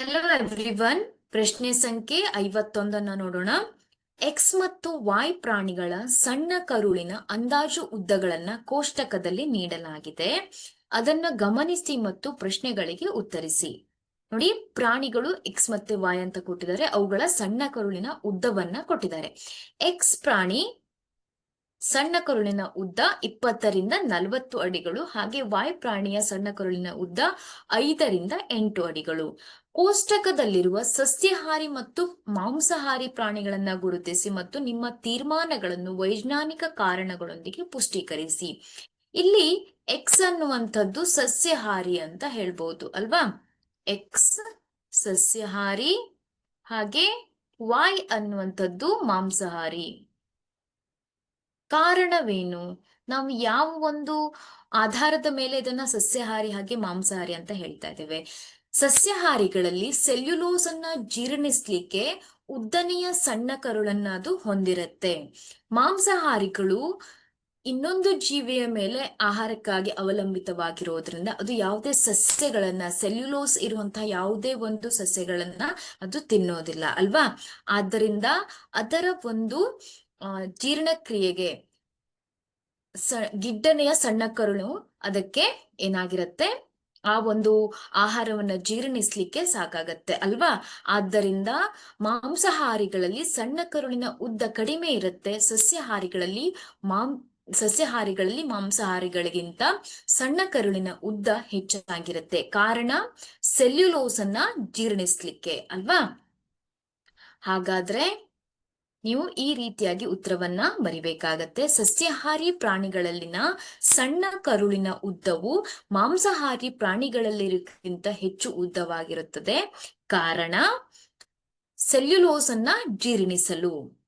Hello everyone ಪ್ರಶ್ನೆ ಸಂಖ್ಯೆ ಐವತ್ತೊಂದನ್ನ ನೋಡೋಣ. ಎಕ್ಸ್ ಮತ್ತು ವಾಯ್ ಪ್ರಾಣಿಗಳ ಸಣ್ಣ ಕರುಳಿನ ಅಂದಾಜು ಉದ್ದಗಳನ್ನ ಕೋಷ್ಟಕದಲ್ಲಿ ನೀಡಲಾಗಿದೆ. ಅದನ್ನ ಗಮನಿಸಿ ಮತ್ತು ಪ್ರಶ್ನೆಗಳಿಗೆ ಉತ್ತರಿಸಿ. ನೋಡಿ, ಪ್ರಾಣಿಗಳು ಎಕ್ಸ್ ಮತ್ತೆ ವಾಯ್ ಅಂತ ಕೊಟ್ಟಿದ್ದಾರೆ. ಅವುಗಳ ಸಣ್ಣ ಕರುಳಿನ ಉದ್ದವನ್ನ ಕೊಟ್ಟಿದ್ದಾರೆ. ಎಕ್ಸ್ ಪ್ರಾಣಿ ಸಣ್ಣ ಕರುಳಿನ ಉದ್ದ ಇಪ್ಪತ್ತರಿಂದ ನಲವತ್ತು ಅಡಿಗಳು, ಹಾಗೆ ವಾಯ್ ಪ್ರಾಣಿಯ ಸಣ್ಣ ಕರುಳಿನ ಉದ್ದ ಐದರಿಂದ ಎಂಟು ಅಡಿಗಳು. ಕೋಷ್ಟಕದಲ್ಲಿರುವ ಸಸ್ಯಾಹಾರಿ ಮತ್ತು ಮಾಂಸಾಹಾರಿ ಪ್ರಾಣಿಗಳನ್ನ ಗುರುತಿಸಿ ಮತ್ತು ನಿಮ್ಮ ತೀರ್ಮಾನಗಳನ್ನು ವೈಜ್ಞಾನಿಕ ಕಾರಣಗಳೊಂದಿಗೆ ಪುಷ್ಟೀಕರಿಸಿ. ಇಲ್ಲಿ ಎಕ್ಸ್ ಅನ್ನುವಂಥದ್ದು ಸಸ್ಯಾಹಾರಿ ಅಂತ ಹೇಳ್ಬೋದು ಅಲ್ವಾ? ಎಕ್ಸ್ ಸಸ್ಯಾಹಾರಿ, ಹಾಗೆ ವಾಯ್ ಅನ್ನುವಂಥದ್ದು ಮಾಂಸಾಹಾರಿ. ಕಾರಣವೇನು? ನಾವು ಯಾವ ಒಂದು ಆಧಾರದ ಮೇಲೆ ಇದನ್ನ ಸಸ್ಯಾಹಾರಿ ಹಾಗೆ ಮಾಂಸಾಹಾರಿ ಅಂತ ಹೇಳ್ತಾ ಇದ್ದೇವೆ. ಸಸ್ಯಾಹಾರಿಗಳಲ್ಲಿ ಸೆಲ್ಯುಲೋಸ್ ಅನ್ನ ಜೀರ್ಣಿಸ್ಲಿಕ್ಕೆ ಉದ್ದನೆಯ ಸಣ್ಣ ಕರುಳನ್ನ ಅದು ಹೊಂದಿರುತ್ತೆ. ಮಾಂಸಾಹಾರಿಗಳು ಇನ್ನೊಂದು ಜೀವಿಯ ಮೇಲೆ ಆಹಾರಕ್ಕಾಗಿ ಅವಲಂಬಿತವಾಗಿರೋದ್ರಿಂದ ಅದು ಯಾವುದೇ ಸಸ್ಯಗಳನ್ನ, ಸೆಲ್ಯುಲೋಸ್ ಇರುವಂತಹ ಯಾವುದೇ ಒಂದು ಸಸ್ಯಗಳನ್ನ ಅದು ತಿನ್ನೋದಿಲ್ಲ, ಅಲ್ವಾ? ಆದ್ದರಿಂದ ಅದರ ಒಂದು ಜೀರ್ಣಕ್ರಿಯೆಗೆ ಸ, ಗಿಡ್ಡನೆಯ ಸಣ್ಣ ಕರುಳು ಅದಕ್ಕೆ ಏನಾಗಿರುತ್ತೆ? ಆ ಒಂದು ಆಹಾರವನ್ನ ಜೀರ್ಣಿಸ್ಲಿಕ್ಕೆ ಸಾಕಾಗತ್ತೆ, ಅಲ್ವಾ? ಆದ್ದರಿಂದ ಮಾಂಸಾಹಾರಿಗಳಲ್ಲಿ ಸಣ್ಣ ಕರುಳಿನ ಉದ್ದ ಕಡಿಮೆ ಇರುತ್ತೆ. ಸಸ್ಯಾಹಾರಿಗಳಲ್ಲಿ ಮಾಂ, ಸಸ್ಯಾಹಾರಿಗಳಲ್ಲಿ ಮಾಂಸಾಹಾರಿಗಳಿಗಿಂತ ಸಣ್ಣ ಕರುಳಿನ ಉದ್ದ ಹೆಚ್ಚಾಗಿರುತ್ತೆ. ಕಾರಣ ಸೆಲ್ಯುಲೋಸ್ ಅನ್ನ ಜೀರ್ಣಿಸ್ಲಿಕ್ಕೆ, ಅಲ್ವಾ? ಹಾಗಾದ್ರೆ ನೀವು ಈ ರೀತಿಯಾಗಿ ಉತ್ತರವನ್ನ ಬರಿಬೇಕಾಗತ್ತೆ. ಸಸ್ಯಾಹಾರಿ ಪ್ರಾಣಿಗಳಲ್ಲಿನ ಸಣ್ಣ ಕರುಳಿನ ಉದ್ದವು ಮಾಂಸಾಹಾರಿ ಪ್ರಾಣಿಗಳಲ್ಲಿರಕ್ಕಿಂತ ಹೆಚ್ಚು ಉದ್ದವಾಗಿರುತ್ತದೆ. ಕಾರಣ ಸೆಲ್ಯುಲೋಸ್ ಅನ್ನ ಜೀರ್ಣಿಸಲು.